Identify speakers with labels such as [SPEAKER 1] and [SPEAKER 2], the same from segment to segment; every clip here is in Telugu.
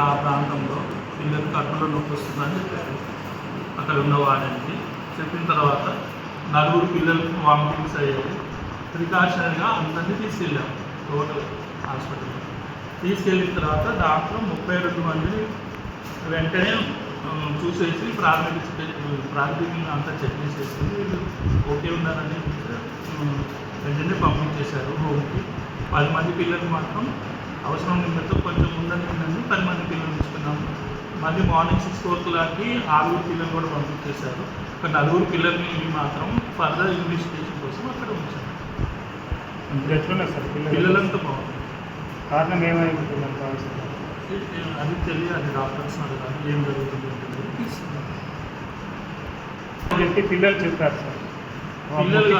[SPEAKER 1] ఆ ప్రాంతంలో పిల్లలు కడుపులో నొప్పి వస్తుందని చెప్పారు అక్కడ ఉన్న వారికి చెప్పిన తర్వాత నలుగురు పిల్లలకు వామిటింగ్స్ అయ్యాయి ప్రికాషనరీగా అందరినీ తీసుకెళ్ళాం టోటల్ హాస్పిటల్. తీసుకెళ్ళిన తర్వాత దాంట్లో ముప్పై రెండు మందిని వెంటనే చూసేసి ప్రాథమిక ప్రాథమికంగా అంతా చెక్ చేసేసి వీళ్ళు ఓకే ఉన్నారని వెంటనే పంపించేశారు హోమ్కి పది మంది పిల్లలు మాత్రం అవసరం నిమిత్తం కొంచెం ఉందని పది మంది పిల్లలు తీసుకున్నాము. మళ్ళీ మార్నింగ్ సిక్స్ ఓ క్లాక్కి ఆరుగురు పిల్లలు కూడా పంపించేశారు. ఒక నలుగురు పిల్లల్ని మాత్రం ఫర్దర్ ఇన్వెస్టిగేషన్ కోసం అక్కడ ఉంచారు
[SPEAKER 2] ఎట్లున్నారు సార్? పిల్లలు?
[SPEAKER 1] పిల్లలంతా బాగుంది
[SPEAKER 2] కారణం ఏమై భావిస్తున్నారు
[SPEAKER 1] అది తెలియాలి డాక్టర్స్ అడగాలి ఏం జరుగుతుంది
[SPEAKER 2] చెప్పి పిల్లలు చెప్పారు సార్.
[SPEAKER 1] పిల్లలు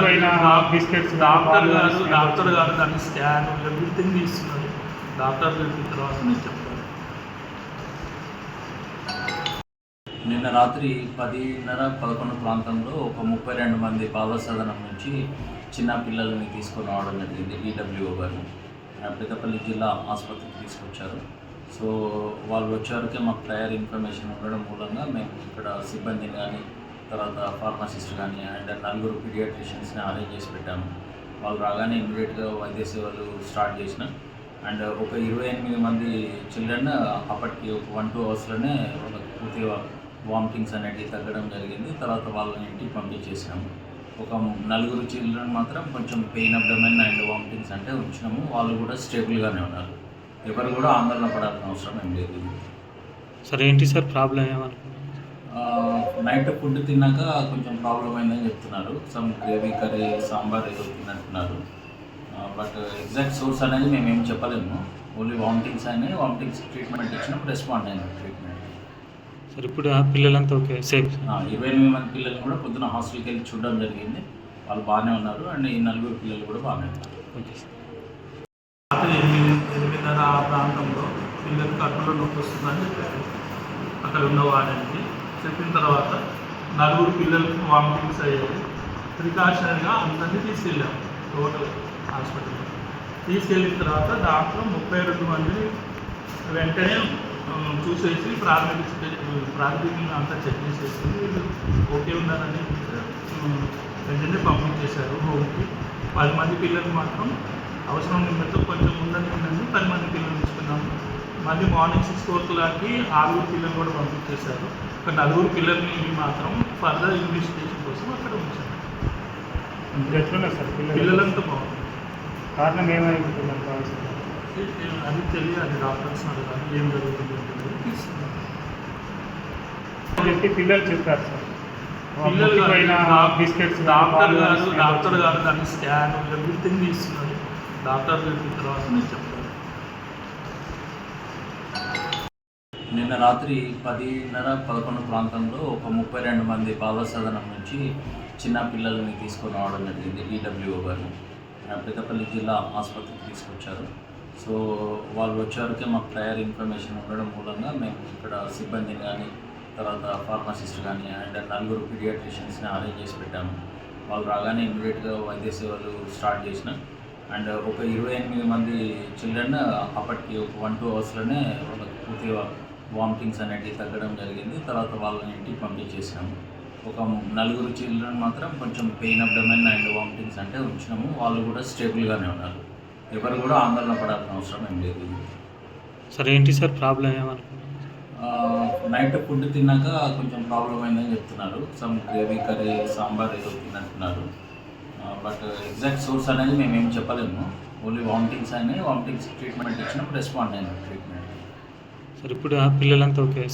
[SPEAKER 2] బిస్కెట్స్
[SPEAKER 1] డాక్టర్ గారు డాక్టర్ గారు దాన్ని స్కాన్ ఎవ్రీథింగ్ తీస్తున్నారు డాక్టర్ చెప్పిన తర్వాత నేను చెప్తాను.
[SPEAKER 3] నిన్న రాత్రి పదిన్నర పదకొండు ప్రాంతంలో ఒక ముప్పై రెండు మంది బాలసదనం నుంచి చిన్న పిల్లల్ని తీసుకొని రావడం జరిగింది ఈడబ్ల్యూఓ గారు పెద్దపల్లి జిల్లా ఆసుపత్రికి తీసుకొచ్చారు. సో వాళ్ళు వచ్చేవరకే మాకు ప్రయర్ ఇన్ఫర్మేషన్ ఉండడం మూలంగా మేము ఇక్కడ సిబ్బందిని కానీ తర్వాత ఫార్మసిస్ట్ కానీ అండ్ నలుగురు పీడియాట్రిషియన్స్ని అరేంజ్ చేసి పెట్టాము. వాళ్ళు రాగానే ఇమీడియట్గా వైద్య సేవలు స్టార్ట్ చేసిన. అండ్ ఒక ఇరవై ఎనిమిది మంది చిల్డ్రన్ అప్పటికి ఒక వన్ టూ అవర్స్లోనే వాళ్ళకి పూర్తిగా వామిటింగ్స్ అనేటివి తగ్గడం జరిగింది. తర్వాత వాళ్ళని ఇంటికి పంపించేసినాము ఒక నలుగురు చిల్డ్రన్ మాత్రం కొంచెం పెయిన్ అబ్డమెన్ అండ్ వామిటింగ్స్ అంటే ఉంచినాము వాళ్ళు కూడా స్టేబుల్గానే ఉన్నారు. ఎవరు కూడా ఆందోళన పడాల్సిన అవసరం ఏం లేదు.
[SPEAKER 2] సార్ ఏంటి సార్ ప్రాబ్లం ఏమనుకున్నారు
[SPEAKER 3] ఆ, నైట్ ఫుడ్ తిన్నాక కొంచెం ప్రాబ్లం అయిందని చెప్తున్నారు. సమ్ గ్రేవీ కర్రీ సాంబార్ ఏదో తిన్నట్టున్నారు. బట్ ఎగ్జాక్ట్ సోర్స్ అనేది మేము ఏం చెప్పలేము. ఓన్లీ వామిటింగ్స్ అయినాయి. వామిటింగ్స్ ట్రీట్మెంట్ ఇచ్చినప్పుడు రెస్పాండ్ అయినాయి ట్రీట్మెంట్
[SPEAKER 2] సార్ ఇప్పుడు ఆ పిల్లలంతా ఓకే సేఫ్
[SPEAKER 3] ఇరవై ఎనిమిది మంది పిల్లలు కూడా పొద్దున హాస్టల్కి వెళ్ళి చూడడం జరిగింది. వాళ్ళు బాగానే ఉన్నారు. అండ్ ఈ నలుగురు పిల్లలు కూడా బాగానే ఉన్నారు.
[SPEAKER 2] ఓకే సార్
[SPEAKER 1] రాత్రి ఎనిమిది ఎనిమిదిన్నర ఆ ప్రాంతంలో పిల్లలు కడుపులో నొప్పి వస్తుందని చెప్పారు. అక్కడ ఉన్న వారికి చెప్పిన తర్వాత నలుగురు పిల్లలకు వామిటింగ్స్ అయ్యాయి. ప్రికాషనరీగా అందరినీ తీసుకెళ్ళాం టోటల్ హాస్పిటల్. తీసుకెళ్ళిన తర్వాత దాంట్లో ముప్పై రెండు మందిని వెంటనే చూసేసి ప్రాథమిక ప్రాథమికంగా అంతా చెక్ చేసేసి వీళ్ళు ఓకే ఉన్నారని వెంటనే పంపించేశారు హోమ్కి పది మంది పిల్లలు మాత్రం అవసరం నిమిత్తం కొంచెం ముందని ఉందని పది మంది పిల్లలు తీసుకున్నాము మళ్ళీ మార్నింగ్ సిక్స్ ఓ క్లాక్కి ఆరుగురు పిల్లలు కూడా పంపించేశారు. ఒక నలుగురు పిల్లల్ని మాత్రం ఫర్దర్ ఇన్వెస్టిగేషన్ కోసం అక్కడ ఉంచారు.
[SPEAKER 2] ఇప్పుడు ఎట్లున్నారు సార్? పిల్లలు
[SPEAKER 1] పిల్లలంతా బాగుంది
[SPEAKER 2] కారణం ఏమై ఉంటుందని భావిస్తున్నారు
[SPEAKER 1] అది తెలియాలి డాక్టర్స్ అడగాలి ఏం జరుగుతుంది
[SPEAKER 2] చెప్పి పిల్లలు చెప్పారు సార్.
[SPEAKER 1] పిల్లలు
[SPEAKER 2] బిస్కెట్స్
[SPEAKER 1] డాక్టర్ గారు డాక్టర్ గారు దాన్ని స్కాన్ ఎవ్రీథింగ్ తీస్తున్నారు డాక్టర్ చెప్పిన తర్వాత నేను చెప్తాను.
[SPEAKER 3] నిన్న రాత్రి పదిన్నర పదకొండు ప్రాంతంలో ఒక ముప్పై రెండు మంది బాలసదనం నుంచి చిన్న పిల్లల్ని తీసుకొని రావడం జరిగింది ఈడబ్ల్యూఓ గారు. పెద్దపల్లి జిల్లా ఆసుపత్రికి తీసుకొచ్చారు. సో వాళ్ళు వచ్చేవరకే మాకు ప్రయర్ ఇన్ఫర్మేషన్ ఉండడం మూలంగా మేము ఇక్కడ సిబ్బందిని కానీ తర్వాత ఫార్మసిస్ట్ కానీ అండ్ నలుగురు పీడియాట్రిషియన్స్ని అరేంజ్ చేసి పెట్టాము. వాళ్ళు రాగానే ఇమీడియట్గా వైద్య సేవలు స్టార్ట్ చేసిన. అండ్ ఒక ఇరవై ఎనిమిది మంది చిల్డ్రన్ అప్పటికి ఒక వన్ టూ అవర్స్లోనే వాళ్ళకి పూర్తిగా వామిటింగ్స్ అనేటివి తగ్గడం జరిగింది. తర్వాత వాళ్ళని ఇంటికి పంపించేసాము ఒక నలుగురు చిల్డ్రన్ మాత్రం కొంచెం పెయిన్ అబ్డమెన్ అండ్ వామిటింగ్స్ అంటే ఉంచినాము వాళ్ళు కూడా స్టేబుల్గానే ఉన్నారు. ఎవరు కూడా ఆందోళన పడాల్సిన అవసరం ఏం లేదు.
[SPEAKER 2] సార్ ఏంటి సార్ ప్రాబ్లం ఏమనుకున్నారు
[SPEAKER 3] ఆ, నైట్ ఫుడ్ తిన్నాక కొంచెం ప్రాబ్లం అయిందని చెప్తున్నారు. సమ్ గ్రేవీ కర్రీ సాంబార్ ఏదో తిన్నట్టున్నారు. బట్ ఎగ్జాక్ట్ సోర్స్ అనేది మేము ఏం చెప్పలేము. ఓన్లీ వామిటింగ్స్ అయినాయి. వామిటింగ్స్ ట్రీట్మెంట్ ఇచ్చినప్పుడు రెస్పాండ్ అయినాయి ట్రీట్మెంట్
[SPEAKER 2] సార్ ఇప్పుడు ఆ పిల్లలంతా ఓకే